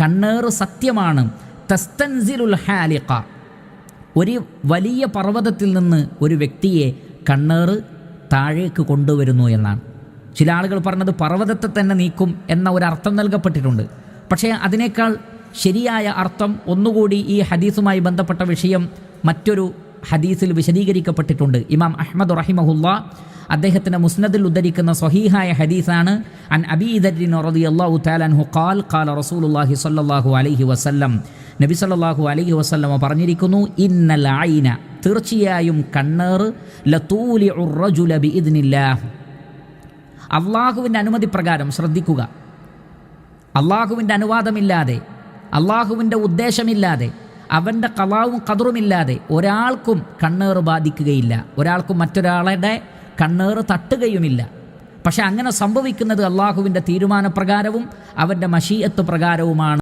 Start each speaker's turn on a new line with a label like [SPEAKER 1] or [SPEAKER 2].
[SPEAKER 1] കണ്ണേറ് സത്യമാണ്. തസ്തൻസിലുൽ ഹാലിഖ. ഒരു വലിയ പർവതത്തിൽ നിന്ന് ഒരു വ്യക്തിയെ കണ്ണേറ് താഴേക്ക് കൊണ്ടുവരുന്നു എന്നാണ്. ചില ആളുകൾ പറഞ്ഞത് പർവതത്തെ തന്നെ നീക്കും എന്ന ഒരു അർത്ഥം നൽകപ്പെട്ടിട്ടുണ്ട്. പക്ഷേ അതിനേക്കാൾ ശരിയായ അർത്ഥം ഒന്നുകൂടി ഈ ഹദീസുമായി ബന്ധപ്പെട്ട വിഷയം മറ്റൊരു ഹദീസിൽ വിശദീകരിക്കപ്പെട്ടിട്ടുണ്ട്. ഇമാം അഹമ്മദ് റഹിമഹുല്ല അദ്ദേഹത്തിന്റെ മുസ്നദിൽ ഉദ്ധരിക്കുന്ന സ്വഹീഹായ ഹദീസാണ് അൻ تعالى റളിയല്ലാഹു قال قال ഖാൽ ഖാല റസൂലുള്ളാഹി സ്വല്ലല്ലാഹു അലൈഹി വസല്ലം നബി സല്ലാഹു അലൈഹി വസല്ലമ പറഞ്ഞിരിക്കുന്നു ഇന്നൽ ഐന തീർച്ചയായും കണ്ണേർ ലതൂലിഉർ റജുല ബിഇദ്നില്ലാഹ്. അള്ളാഹുവിന്റെ അനുമതി പ്രകാരം ശ്രദ്ധിക്കുക. അള്ളാഹുവിന്റെ അനുവാദമില്ലാതെ അള്ളാഹുവിന്റെ ഉദ്ദേശമില്ലാതെ അവന്റെ കലാവും കതറുമില്ലാതെ ഒരാൾക്കും കണ്ണേറ് ബാധിക്കുകയില്ല. ഒരാൾക്കും മറ്റൊരാളുടെ കണ്ണേറ് തട്ടുകയുമില്ല. പക്ഷെ അങ്ങനെ സംഭവിക്കുന്നത് അള്ളാഹുവിന്റെ തീരുമാനപ്രകാരവും അവന്റെ മഷീയത്ത് പ്രകാരവുമാണ്.